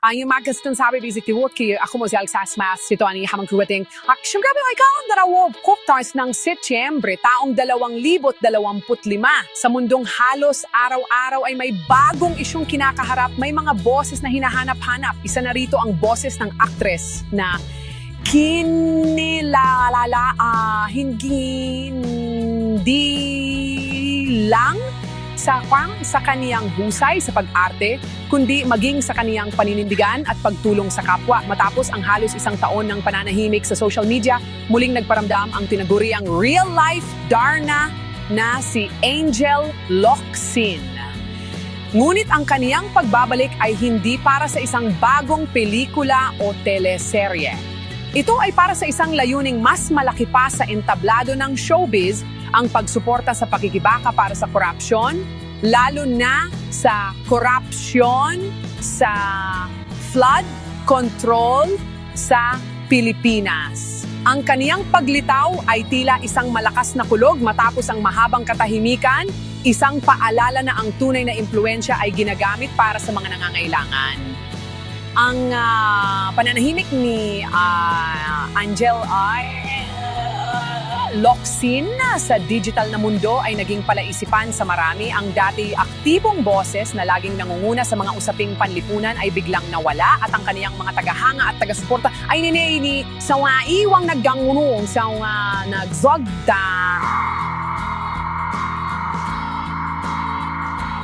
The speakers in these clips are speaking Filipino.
Ang yung magkastong sabi basically what ki ako mo si Alexas Mas ito ani hamang kruwating action grabe ay kaon darawo koptars ng Setyembre. Taong 2025 sa mundong halos araw-araw ay may bagong isyong kinakaharap. May mga boses na hinahanap-hanap. Isa na rito ang boses ng aktres na kinilalala ah, hindi hindi lang sa kwang sa kaniyang husay sa pag-arte, kundi maging sa kaniyang paninindigan at pagtulong sa kapwa. Matapos ang halos isang taon ng pananahimik sa social media, muling nagparamdam ang tinaguriang real-life Darna na si Angel Locsin. Ngunit ang kaniyang pagbabalik ay hindi para sa isang bagong pelikula o teleserye. Ito ay para sa isang layuning mas malaki pa sa entablado ng showbiz ang pagsuporta sa pakikibaka para sa korupsyon, lalo na sa korupsyon sa flood control sa Pilipinas. Ang kaniyang paglitaw ay tila isang malakas na kulog matapos ang mahabang katahimikan, isang paalala na ang tunay na impluensya ay ginagamit para sa mga nangangailangan. Ang ah, pananahimik ni ah, Angel ay Loksin sa digital na mundo ay naging palaisipan sa marami. Ang dati aktibong boses na laging nangunguna sa mga usaping panlipunan ay biglang nawala at ang kaniyang mga tagahanga at tagasuporta ay ninini sa waiwang naggangunong sa uh, nagzogda.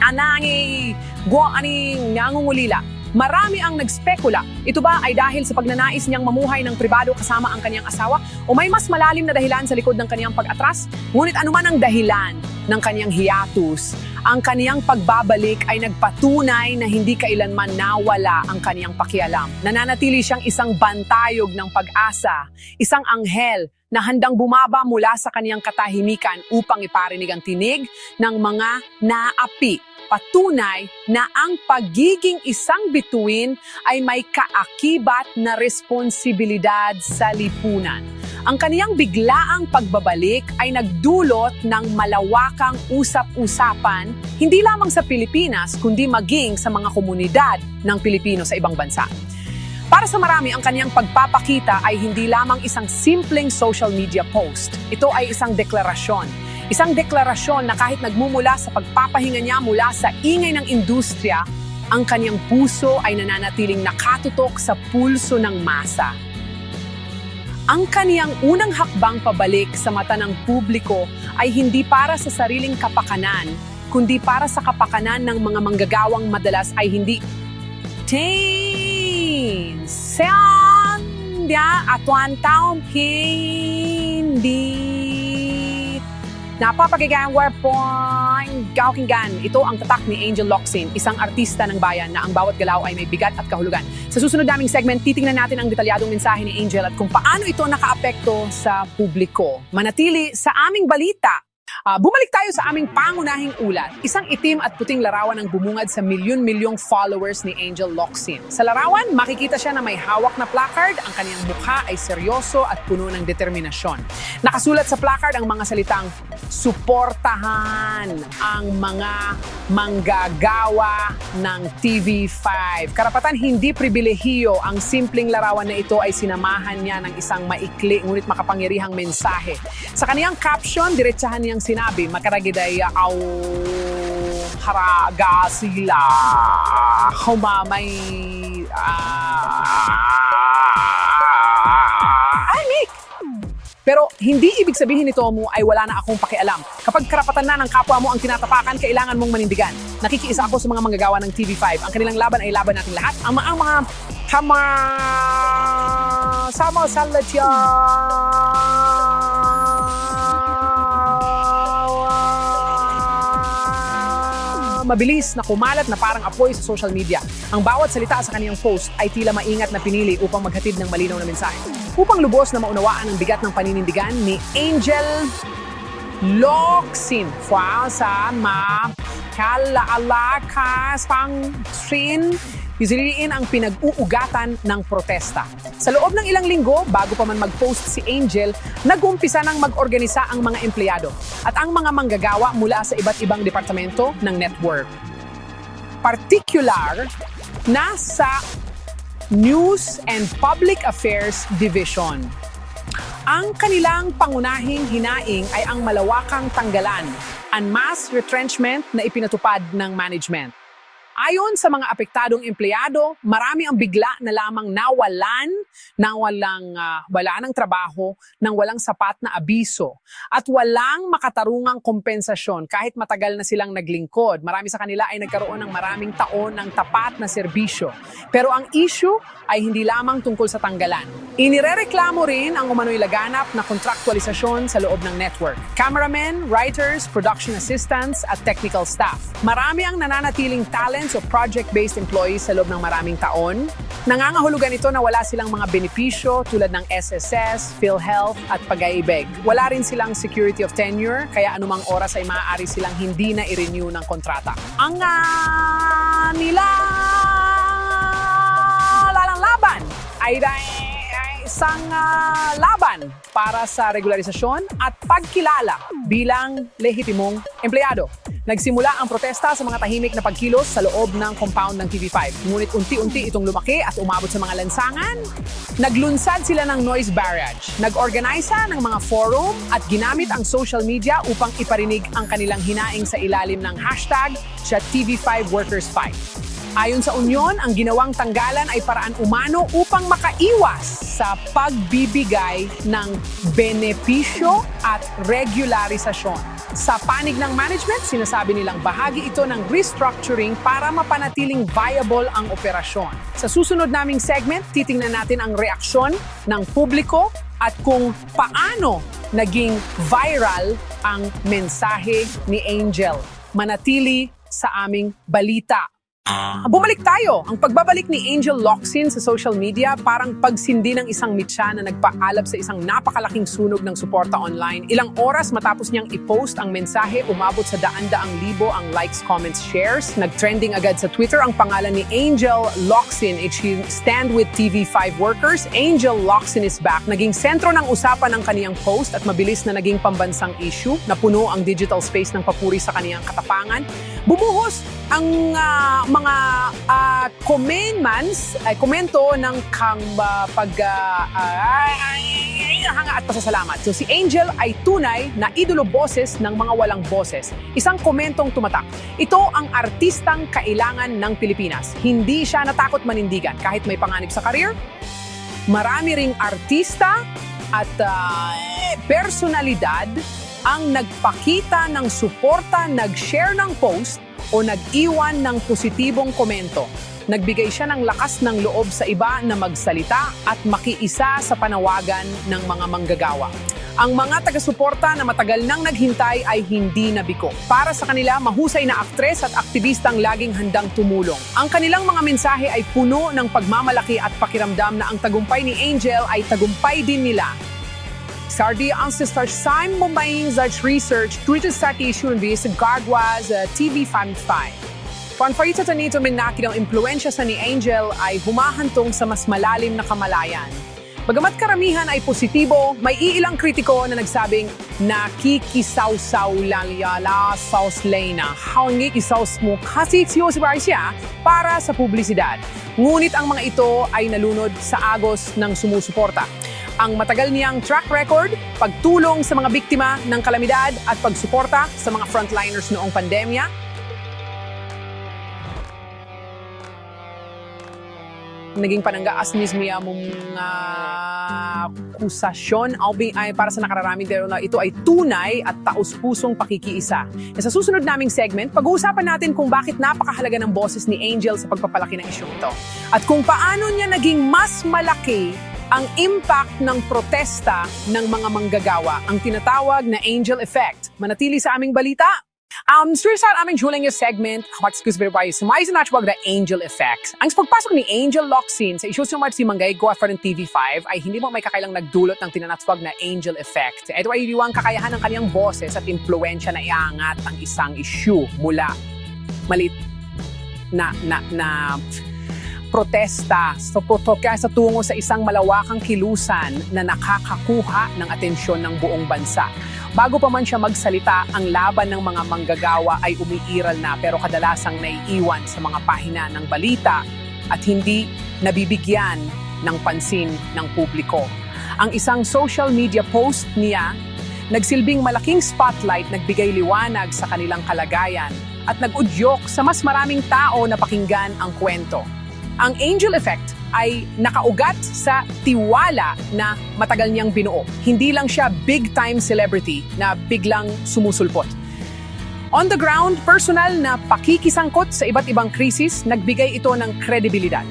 Anangi go aning nangungulila Marami ang nagspekula. Ito ba ay dahil sa pagnanais niyang mamuhay ng pribado kasama ang kanyang asawa o may mas malalim na dahilan sa likod ng kanyang pag-atras? Ngunit anuman ang dahilan ng kanyang hiatus, ang kanyang pagbabalik ay nagpatunay na hindi kailanman nawala ang kanyang pakialam. Nananatili siyang isang bantayog ng pag-asa, isang anghel na handang bumaba mula sa kanyang katahimikan upang iparinig ang tinig ng mga naapi patunay na ang pagiging isang bituin ay may kaakibat na responsibilidad sa lipunan. Ang kaniyang biglaang pagbabalik ay nagdulot ng malawakang usap-usapan hindi lamang sa Pilipinas kundi maging sa mga komunidad ng Pilipino sa ibang bansa. Para sa marami, ang kaniyang pagpapakita ay hindi lamang isang simpleng social media post. Ito ay isang deklarasyon Isang deklarasyon na kahit nagmumula sa pagpapahinga niya mula sa ingay ng industriya, ang kanyang puso ay nananatiling nakatutok sa pulso ng masa. Ang kaniyang unang hakbang pabalik sa mata ng publiko ay hindi para sa sariling kapakanan, kundi para sa kapakanan ng mga manggagawang madalas ay hindi Tain Sandya at one taong hindi Napapagigayang point Gaukinggan. Ito ang tatak ni Angel Locsin, isang artista ng bayan na ang bawat galaw ay may bigat at kahulugan. Sa susunod naming segment, titingnan natin ang detalyadong mensahe ni Angel at kung paano ito nakaapekto sa publiko. Manatili sa aming balita Ah, bumalik tayo sa aming pangunahing ulat. Isang itim at puting larawan ang bumungad sa milyon-milyong followers ni Angel Locsin. Sa larawan, makikita siya na may hawak na placard. Ang kaniyang mukha ay seryoso at puno ng determinasyon. Nakasulat sa placard ang mga salitang, Suportahan ang mga manggagawa ng TV5. Karapatan hindi pribilehiyo ang simpleng larawan na ito ay sinamahan niya ng isang maikli ngunit makapangyarihang mensahe. Sa kaniyang caption, diretsahan niyang sinabi, makaragiday aw haraga sila humamay ah, ay Nick! Pero hindi ibig sabihin nito mo ay wala na akong pakialam. Kapag karapatan na ng kapwa mo ang tinatapakan, kailangan mong manindigan. Nakikiisa ako sa mga manggagawa ng TV5. Ang kanilang laban ay laban natin lahat. Ang, ang mga hama sama sa mabilis na kumalat na parang apoy sa social media. Ang bawat salita sa kaniyang post ay tila maingat na pinili upang maghatid ng malinaw na mensahe. Upang lubos na maunawaan ang bigat ng paninindigan ni Angel Loksin Fwa sa ma kalaalakas pang strin Isiliin ang pinag-uugatan ng protesta. Sa loob ng ilang linggo, bago pa man mag-post si Angel, nag-umpisa ng mag-organisa ang mga empleyado at ang mga manggagawa mula sa iba't ibang departamento ng network. Particular, nasa News and Public Affairs Division. Ang kanilang pangunahing hinaing ay ang malawakang tanggalan and mass retrenchment na ipinatupad ng management. Ayon sa mga apektadong empleyado, marami ang bigla na lamang nawalan ng walang ah, wala ng trabaho, ng walang sapat na abiso at walang makatarungang kompensasyon kahit matagal na silang naglingkod. Marami sa kanila ay nagkaroon ng maraming taon ng tapat na serbisyo. Pero ang issue ay hindi lamang tungkol sa tanggalan. Inirereklamo rin ang umano'y laganap na kontraktualisasyon sa loob ng network. Cameramen, writers, production assistants at technical staff. Marami ang nananatiling talents o project-based employees sa loob ng maraming taon. Nangangahulugan ito na wala silang mga benepisyo tulad ng SSS, PhilHealth at pag-aibig. Wala rin silang security of tenure, kaya anumang oras ay maaari silang hindi na i-renew ng kontrata. Ang ah, nila lalang laban ay, ay isang ah, laban para sa regularisasyon at pagkilala bilang lehitimong empleyado. Nagsimula ang protesta sa mga tahimik na pagkilos sa loob ng compound ng TV5. Ngunit unti-unti itong lumaki at umabot sa mga lansangan. Naglunsad sila ng noise barrage. Nag-organisa ng mga forum at ginamit ang social media upang iparinig ang kanilang hinaing sa ilalim ng hashtag sa TV5 Workers Fight. Ayon sa Union, ang ginawang tanggalan ay paraan umano upang makaiwas sa pagbibigay ng benepisyo at regularisasyon. Sa panig ng management, sinasabi nilang bahagi ito ng restructuring para mapanatiling viable ang operasyon. Sa susunod naming segment, titingnan natin ang reaksyon ng publiko at kung paano naging viral ang mensahe ni Angel. Manatili sa aming balita. Bumalik tayo. Ang pagbabalik ni Angel Locsin sa social media parang pagsindi ng isang mitya na nagpaalab sa isang napakalaking sunog ng suporta online. Ilang oras matapos niyang i-post ang mensahe, umabot sa daan-daang libo ang likes, comments, shares. Nag-trending agad sa Twitter ang pangalan ni Angel Locsin. It stand with TV5 workers. Angel Locsin is back. Naging sentro ng usapan ng kaniyang post at mabilis na naging pambansang issue. Napuno ang digital space ng papuri sa kaniyang katapangan. Bumuhos ang ah, mga uh, comments, ay komento ng kang ah, pag ah, ay, hanga at pasasalamat. So si Angel ay tunay na idolo boses ng mga walang boses. Isang komentong tumatak. Ito ang artistang kailangan ng Pilipinas. Hindi siya natakot manindigan kahit may panganib sa karir. Marami ring artista at ah, personalidad ang nagpakita ng suporta, nag-share ng post o nag-iwan ng positibong komento. Nagbigay siya ng lakas ng loob sa iba na magsalita at makiisa sa panawagan ng mga manggagawa. Ang mga taga-suporta na matagal nang naghintay ay hindi nabiko. Para sa kanila, mahusay na aktres at aktivistang laging handang tumulong. Ang kanilang mga mensahe ay puno ng pagmamalaki at pakiramdam na ang tagumpay ni Angel ay tagumpay din nila Sardi Sister Sam Mumbaing Zaj Research tweeted sa issue ng sa Gargwas uh, TV Fan 5. Panfarita sa nito minaki ng impluensya sa ni Angel ay humahantong sa mas malalim na kamalayan. Bagamat karamihan ay positibo, may iilang kritiko na nagsabing nakikisaw-saw lang yala saus lena. Hangi kisaws mo kasi siyo si siya para sa publisidad. Ngunit ang mga ito ay nalunod sa agos ng sumusuporta ang matagal niyang track record, pagtulong sa mga biktima ng kalamidad at pagsuporta sa mga frontliners noong pandemya. Naging pananggaas mismo mong uh, akusasyon ay, para sa nakararami pero na ito ay tunay at taus-pusong pakikiisa. E sa susunod naming segment, pag-uusapan natin kung bakit napakahalaga ng boses ni Angel sa pagpapalaki ng isyong ito. At kung paano niya naging mas malaki ang impact ng protesta ng mga manggagawa, ang tinatawag na angel effect. Manatili sa aming balita. Um, sir, sa aming huling yung segment, what's pa yung sumay sa natwag na angel effect. Ang pagpasok ni Angel Locsin sa isyos yung si Mangay Goa for ng TV5 ay hindi mo may kakailang nagdulot ng tinatawag na angel effect. Ito ay iliwang kakayahan ng kanyang boses at impluensya na iangat ang isang issue mula malit na na na protesta sa protokya sa tungo sa isang malawakang kilusan na nakakakuha ng atensyon ng buong bansa. Bago pa man siya magsalita, ang laban ng mga manggagawa ay umiiral na pero kadalasang naiiwan sa mga pahina ng balita at hindi nabibigyan ng pansin ng publiko. Ang isang social media post niya nagsilbing malaking spotlight nagbigay liwanag sa kanilang kalagayan at nag-udyok sa mas maraming tao na pakinggan ang kwento. Ang angel effect ay nakaugat sa tiwala na matagal niyang binuo. Hindi lang siya big-time celebrity na biglang sumusulpot. On the ground, personal na pakikisangkot sa iba't ibang krisis, nagbigay ito ng kredibilidad.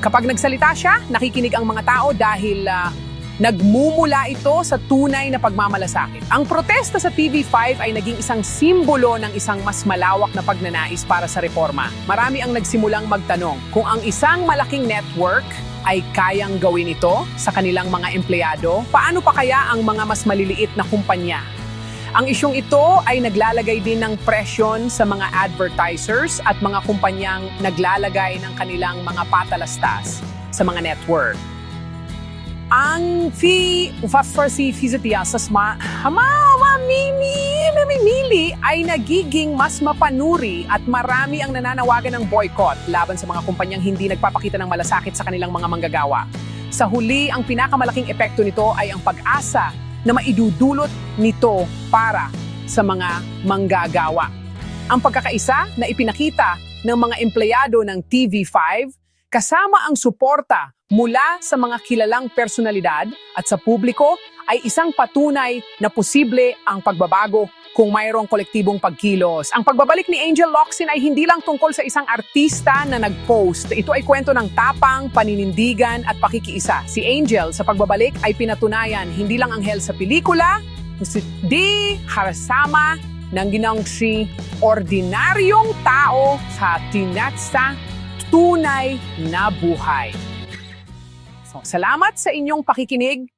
Kapag nagsalita siya, nakikinig ang mga tao dahil ah, nagmumula ito sa tunay na pagmamalasakit. Ang protesta sa TV5 ay naging isang simbolo ng isang mas malawak na pagnanais para sa reforma. Marami ang nagsimulang magtanong kung ang isang malaking network ay kayang gawin ito sa kanilang mga empleyado, paano pa kaya ang mga mas maliliit na kumpanya? Ang isyong ito ay naglalagay din ng presyon sa mga advertisers at mga kumpanyang naglalagay ng kanilang mga patalastas sa mga network. Ang fi for si Fizitiasas ma hama mamimi mamimili ay nagiging mas mapanuri at marami ang nananawagan ng boycott laban sa mga kumpanyang hindi nagpapakita ng malasakit sa kanilang mga manggagawa. Sa huli, ang pinakamalaking epekto nito ay ang pag-asa na maidudulot nito para sa mga manggagawa. Ang pagkakaisa na ipinakita ng mga empleyado ng TV5 kasama ang suporta mula sa mga kilalang personalidad at sa publiko ay isang patunay na posible ang pagbabago kung mayroong kolektibong pagkilos. Ang pagbabalik ni Angel Locsin ay hindi lang tungkol sa isang artista na nag-post. Ito ay kwento ng tapang, paninindigan at pakikiisa. Si Angel sa pagbabalik ay pinatunayan hindi lang anghel sa pelikula, di harasama ng ginang si ordinaryong tao sa tinatsa tunay na buhay. So, salamat sa inyong pakikinig.